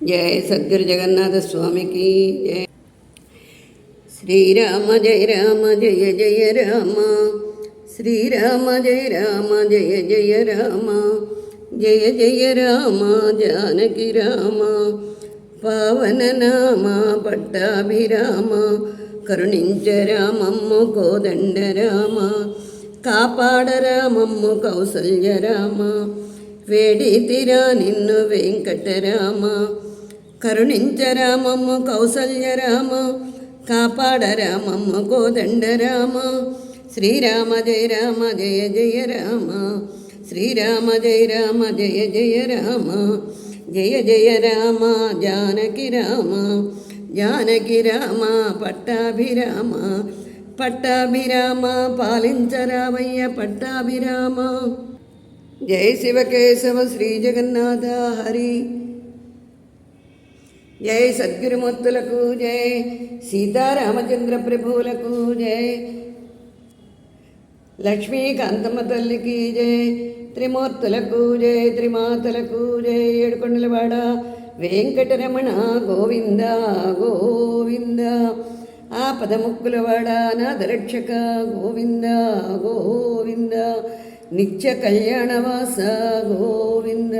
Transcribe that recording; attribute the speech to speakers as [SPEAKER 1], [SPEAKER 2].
[SPEAKER 1] జయ సద్గురు జగన్నాథ స్వామికి జయ శ్రీరామ జయ రామ జయ జయ రామ శ్రీరామ జయ రామ జయ జయ రామ జయ జయ రామ జానకి రామ పావన నామ పట్టాభిరామ కరుణించ రామమ్మ కోదండ రామ కాపాడ రామమ్మ కౌసల్య రామ వేడితిరా నిన్ను వెంకటరామ. కరుణించరామమ్మ కౌసల్యరామ కాపాడరామమ్మ కోదండరామ శ్రీరామ జయ రామ జయ జయ రామ. శ్రీరామ జయ రామ జయ జయ రామ. జయ జయ రామ జానకి రామ. జానకి రామ పట్టాభిరామ. పట్టాభిరామ పాలించరామయ్య పట్టాభిరామ. జయ శివకేశవ శ్రీ జగన్నాథ హరి. జై సద్గురుమూర్తులకు జై సీతారామచంద్ర ప్రభువులకు జై. లక్ష్మీకాంతమ్మ తల్లికి జై త్రిమూర్తులకు జై త్రిమాతలకు జై. ఏడుకొండలవాడ వెంకటరమణ గోవింద గోవింద. ఆ పదముక్కులవాడ నాదరక్షక గోవింద గోవింద. నిత్య కళ్యాణవాస గోవింద.